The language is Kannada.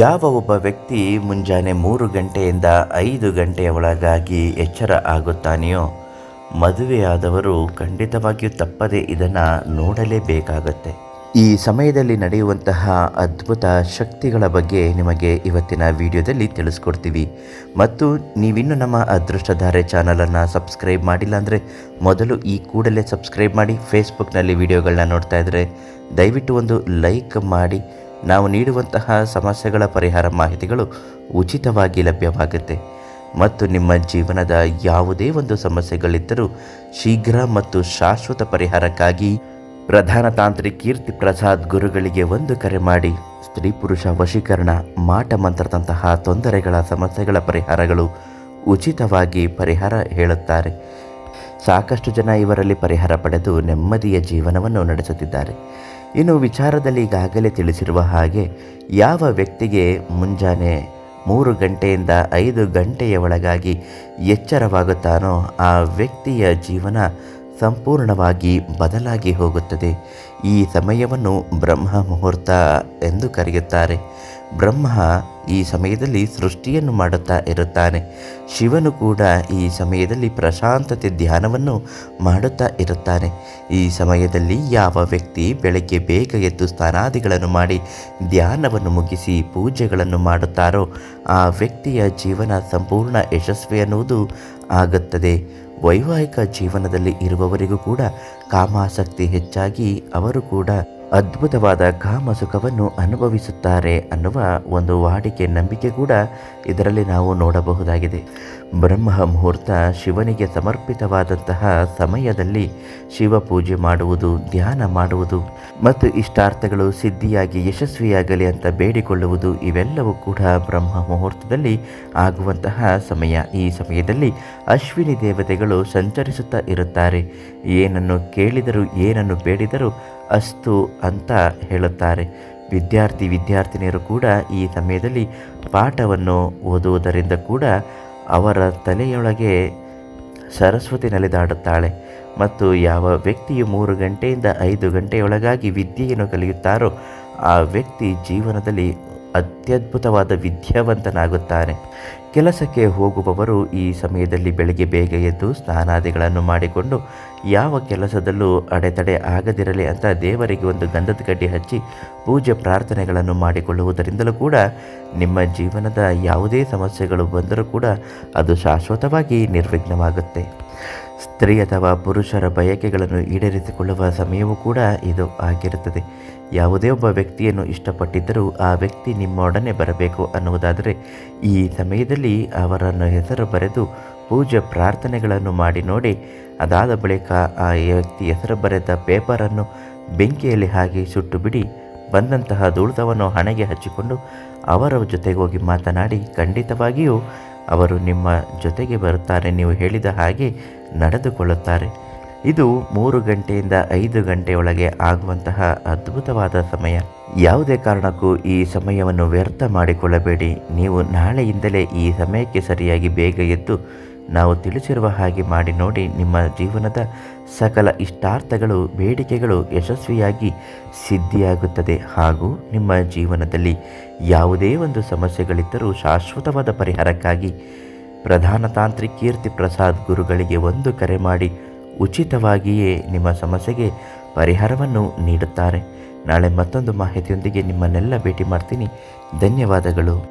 ಯಾವ ಒಬ್ಬ ವ್ಯಕ್ತಿ ಮುಂಜಾನೆ ಮೂರು ಗಂಟೆಯಿಂದ ಐದು ಗಂಟೆಯ ಒಳಗಾಗಿ ಎಚ್ಚರ ಆಗುತ್ತಾನೆಯೋ, ಮದುವೆಯಾದವರು ಖಂಡಿತವಾಗಿಯೂ ತಪ್ಪದೆ ಇದನ್ನು ನೋಡಲೇಬೇಕಾಗತ್ತೆ. ಈ ಸಮಯದಲ್ಲಿ ನಡೆಯುವಂತಹ ಅದ್ಭುತ ಶಕ್ತಿಗಳ ಬಗ್ಗೆ ನಿಮಗೆ ಇವತ್ತಿನ ವಿಡಿಯೋದಲ್ಲಿ ತಿಳಿಸ್ಕೊಡ್ತೀವಿ. ಮತ್ತು ನೀವಿನ್ನೂ ನಮ್ಮ ಅದೃಷ್ಟಧಾರೆ ಚಾನಲನ್ನು ಸಬ್ಸ್ಕ್ರೈಬ್ ಮಾಡಿಲ್ಲ ಅಂದರೆ ಮೊದಲು ಈ ಕೂಡಲೇ ಸಬ್ಸ್ಕ್ರೈಬ್ ಮಾಡಿ ಫೇಸ್ಬುಕ್ನಲ್ಲಿ ವಿಡಿಯೋಗಳನ್ನ ನೋಡ್ತಾ ಇದ್ದರೆ ದಯವಿಟ್ಟು ಒಂದು ಲೈಕ್ ಮಾಡಿ ನಾವು ನೀಡುವಂತಹ ಸಮಸ್ಯೆಗಳ ಪರಿಹಾರ ಮಾಹಿತಿಗಳು ಉಚಿತವಾಗಿ ಲಭ್ಯವಾಗುತ್ತೆ. ಮತ್ತು ನಿಮ್ಮ ಜೀವನದ ಯಾವುದೇ ಒಂದು ಸಮಸ್ಯೆಗಳಿದ್ದರೂ ಶೀಘ್ರ ಮತ್ತು ಶಾಶ್ವತ ಪರಿಹಾರಕ್ಕಾಗಿ ಪ್ರಧಾನ ತಾಂತ್ರಿಕ ಕೀರ್ತಿ ಪ್ರಸಾದ್ ಗುರುಗಳಿಗೆ ಒಂದು ಕರೆ ಮಾಡಿ. ಸ್ತ್ರೀ ಪುರುಷ ವಶೀಕರಣ, ಮಾಟ ಮಂತ್ರದಂತಹ ತೊಂದರೆಗಳ ಸಮಸ್ಯೆಗಳ ಪರಿಹಾರಗಳು ಉಚಿತವಾಗಿ ಪರಿಹಾರ ಹೇಳುತ್ತಾರೆ. ಸಾಕಷ್ಟು ಜನ ಇವರಲ್ಲಿ ಪರಿಹಾರ ಪಡೆದು ನೆಮ್ಮದಿಯ ಜೀವನವನ್ನು ನಡೆಸುತ್ತಿದ್ದಾರೆ. ಇನ್ನು ವಿಚಾರದಲ್ಲಿ ಈಗಾಗಲೇ ತಿಳಿಸಿರುವ ಹಾಗೆ ಯಾವ ವ್ಯಕ್ತಿಗೆ ಮುಂಜಾನೆ ಮೂರು ಗಂಟೆಯಿಂದ ಐದು ಗಂಟೆಯ ಒಳಗಾಗಿ ಎಚ್ಚರವಾಗುತ್ತಾನೋ ಆ ವ್ಯಕ್ತಿಯ ಜೀವನ ಸಂಪೂರ್ಣವಾಗಿ ಬದಲಾಗಿ ಹೋಗುತ್ತದೆ. ಈ ಸಮಯವನ್ನು ಬ್ರಹ್ಮ ಮುಹೂರ್ತ ಎಂದು ಕರೆಯುತ್ತಾರೆ. ಬ್ರಹ್ಮ ಈ ಸಮಯದಲ್ಲಿ ಸೃಷ್ಟಿಯನ್ನು ಮಾಡುತ್ತಾ ಇರುತ್ತಾನೆ. ಶಿವನು ಕೂಡ ಈ ಸಮಯದಲ್ಲಿ ಪ್ರಶಾಂತತೆ ಧ್ಯಾನವನ್ನು ಮಾಡುತ್ತಾ ಇರುತ್ತಾನೆ. ಈ ಸಮಯದಲ್ಲಿ ಯಾವ ವ್ಯಕ್ತಿ ಬೆಳಗ್ಗೆ ಬೇಗ ಎದ್ದು ಸ್ನಾನಾದಿಗಳನ್ನು ಮಾಡಿ ಧ್ಯಾನವನ್ನು ಮುಗಿಸಿ ಪೂಜೆಗಳನ್ನು ಮಾಡುತ್ತಾರೋ, ಆ ವ್ಯಕ್ತಿಯ ಜೀವನ ಸಂಪೂರ್ಣ ಯಶಸ್ವಿ ಅನ್ನುವುದು ಆಗುತ್ತದೆ. ವೈವಾಹಿಕ ಜೀವನದಲ್ಲಿ ಇರುವವರಿಗೂ ಕೂಡ ಕಾಮಾಸಕ್ತಿ ಹೆಚ್ಚಾಗಿ ಅವರು ಕೂಡ ಅದ್ಭುತವಾದ ಕಾಮ ಸುಖವನ್ನು ಅನುಭವಿಸುತ್ತಾರೆ ಅನ್ನುವ ಒಂದು ವಾಡಿಕೆ ನಂಬಿಕೆ ಕೂಡ ಇದರಲ್ಲಿ ನಾವು ನೋಡಬಹುದಾಗಿದೆ. ಬ್ರಹ್ಮ ಮುಹೂರ್ತ ಶಿವನಿಗೆ ಸಮರ್ಪಿತವಾದಂತಹ ಸಮಯದಲ್ಲಿ ಶಿವ ಪೂಜೆ ಮಾಡುವುದು, ಧ್ಯಾನ ಮಾಡುವುದು ಮತ್ತು ಇಷ್ಟಾರ್ಥಗಳು ಸಿದ್ಧಿಯಾಗಿ ಯಶಸ್ವಿಯಾಗಲಿ ಅಂತ ಬೇಡಿಕೊಳ್ಳುವುದು ಇವೆಲ್ಲವೂ ಕೂಡ ಬ್ರಹ್ಮ ಮುಹೂರ್ತದಲ್ಲಿ ಆಗುವಂತಹ ಸಮಯ. ಈ ಸಮಯದಲ್ಲಿ ಅಶ್ವಿನಿ ದೇವತೆಗಳು ಸಂಚರಿಸುತ್ತಾ ಇರುತ್ತಾರೆ. ಏನನ್ನು ಕೇಳಿದರೂ, ಏನನ್ನು ಬೇಡಿದರೂ ಅಸ್ತು ಅಂತ ಹೇಳುತ್ತಾರೆ. ವಿದ್ಯಾರ್ಥಿ ವಿದ್ಯಾರ್ಥಿನಿಯರು ಕೂಡ ಈ ಸಮಯದಲ್ಲಿ ಪಾಠವನ್ನು ಓದುವುದರಿಂದ ಕೂಡ ಅವರ ತಲೆಯೊಳಗೆ ಸರಸ್ವತಿ ನೆಲೆದಾಡುತ್ತಾಳೆ ಮತ್ತು ಯಾವ ವ್ಯಕ್ತಿಯು ಮೂರು ಗಂಟೆಯಿಂದ ಐದು ಗಂಟೆಯೊಳಗಾಗಿ ವಿದ್ಯೆಯನ್ನು ಕಲಿಯುತ್ತಾರೋ ಆ ವ್ಯಕ್ತಿ ಜೀವನದಲ್ಲಿ ಅತ್ಯದ್ಭುತವಾದ ವಿದ್ಯಾವಂತನಾಗುತ್ತಾನೆ. ಕೆಲಸಕ್ಕೆ ಹೋಗುವವರು ಈ ಸಮಯದಲ್ಲಿ ಬೆಳಗ್ಗೆ ಬೇಗ ಎದ್ದು ಸ್ನಾನಾದಿಗಳನ್ನು ಮಾಡಿಕೊಂಡು ಯಾವ ಕೆಲಸದಲ್ಲೂ ಅಡೆತಡೆ ಆಗದಿರಲಿ ಅಂತ ದೇವರಿಗೆ ಒಂದು ಗಂಧದ ಕಡ್ಡಿ ಹಚ್ಚಿ ಪೂಜೆ ಪ್ರಾರ್ಥನೆಗಳನ್ನು ಮಾಡಿಕೊಳ್ಳುವುದರಿಂದಲೂ ಕೂಡ ನಿಮ್ಮ ಜೀವನದ ಯಾವುದೇ ಸಮಸ್ಯೆಗಳು ಬಂದರೂ ಕೂಡ ಅದು ಶಾಶ್ವತವಾಗಿ ನಿರ್ವಿಘ್ನವಾಗುತ್ತೆ. ಸ್ತ್ರೀ ಅಥವಾ ಪುರುಷರ ಬಯಕೆಗಳನ್ನು ಈಡೇರಿಸಿಕೊಳ್ಳುವ ಸಮಯವೂ ಕೂಡ ಇದು ಆಗಿರುತ್ತದೆ. ಯಾವುದೇ ಒಬ್ಬ ವ್ಯಕ್ತಿಯನ್ನು ಇಷ್ಟಪಟ್ಟಿದ್ದರೂ ಆ ವ್ಯಕ್ತಿ ನಿಮ್ಮೊಡನೆ ಬರಬೇಕು ಅನ್ನುವುದಾದರೆ ಈ ಸಮಯದಲ್ಲಿ ಅವರನ್ನು ಹೆಸರು ಬರೆದು ಪೂಜೆ ಪ್ರಾರ್ಥನೆಗಳನ್ನು ಮಾಡಿ ನೋಡಿ. ಅದಾದ ಬಳಿಕ ಆ ವ್ಯಕ್ತಿ ಹೆಸರು ಬರೆದ ಪೇಪರನ್ನು ಬೆಂಕಿಯಲ್ಲಿ ಹಾಕಿ ಸುಟ್ಟು ಬಿಡಿ ಬಂದಂತಹ ಧೂಳಿತವನ್ನು ಹಣೆಗೆ ಹಚ್ಚಿಕೊಂಡು ಅವರ ಜೊತೆಗೋಗಿ ಮಾತನಾಡಿ ಖಂಡಿತವಾಗಿಯೂ ಅವರು ನಿಮ್ಮ ಜೊತೆಗೆ ಬರುತ್ತಾರೆ. ನೀವು ಹೇಳಿದ ಹಾಗೆ ನಡೆದುಕೊಳ್ಳುತ್ತಾರೆ. ಇದು ಮೂರು ಗಂಟೆಯಿಂದ ಐದು ಗಂಟೆಯೊಳಗೆ ಆಗುವಂತಹ ಅದ್ಭುತವಾದ ಸಮಯ. ಯಾವುದೇ ಕಾರಣಕ್ಕೂ ಈ ಸಮಯವನ್ನು ವ್ಯರ್ಥ ಮಾಡಿಕೊಳ್ಳಬೇಡಿ. ನೀವು ನಾಳೆಯಿಂದಲೇ ಈ ಸಮಯಕ್ಕೆ ಸರಿಯಾಗಿ ಬೇಗ ಎದ್ದು ನಾವು ತಿಳಿಸಿರುವ ಹಾಗೆ ಮಾಡಿ ನೋಡಿ ನಿಮ್ಮ ಜೀವನದ ಸಕಲ ಇಷ್ಟಾರ್ಥಗಳು, ಬೇಡಿಕೆಗಳು ಯಶಸ್ವಿಯಾಗಿ ಸಿದ್ಧಿಯಾಗುತ್ತದೆ. ಹಾಗೂ ನಿಮ್ಮ ಜೀವನದಲ್ಲಿ ಯಾವುದೇ ಒಂದು ಸಮಸ್ಯೆಗಳಿದ್ದರೂ ಶಾಶ್ವತವಾದ ಪರಿಹಾರಕ್ಕಾಗಿ ಪ್ರಧಾನ ತಾಂತ್ರಿಕ ಕೀರ್ತಿ ಪ್ರಸಾದ್ ಗುರುಗಳಿಗೆ ಒಂದು ಕರೆ ಮಾಡಿ ಉಚಿತವಾಗಿಯೇ ನಿಮ್ಮ ಸಮಸ್ಯೆಗೆ ಪರಿಹಾರವನ್ನು ನೀಡುತ್ತಾರೆ. ನಾಳೆ ಮತ್ತೊಂದು ಮಾಹಿತಿಯೊಂದಿಗೆ ನಿಮ್ಮನ್ನೆಲ್ಲ ಭೇಟಿ ಮಾಡ್ತೀನಿ. ಧನ್ಯವಾದಗಳು.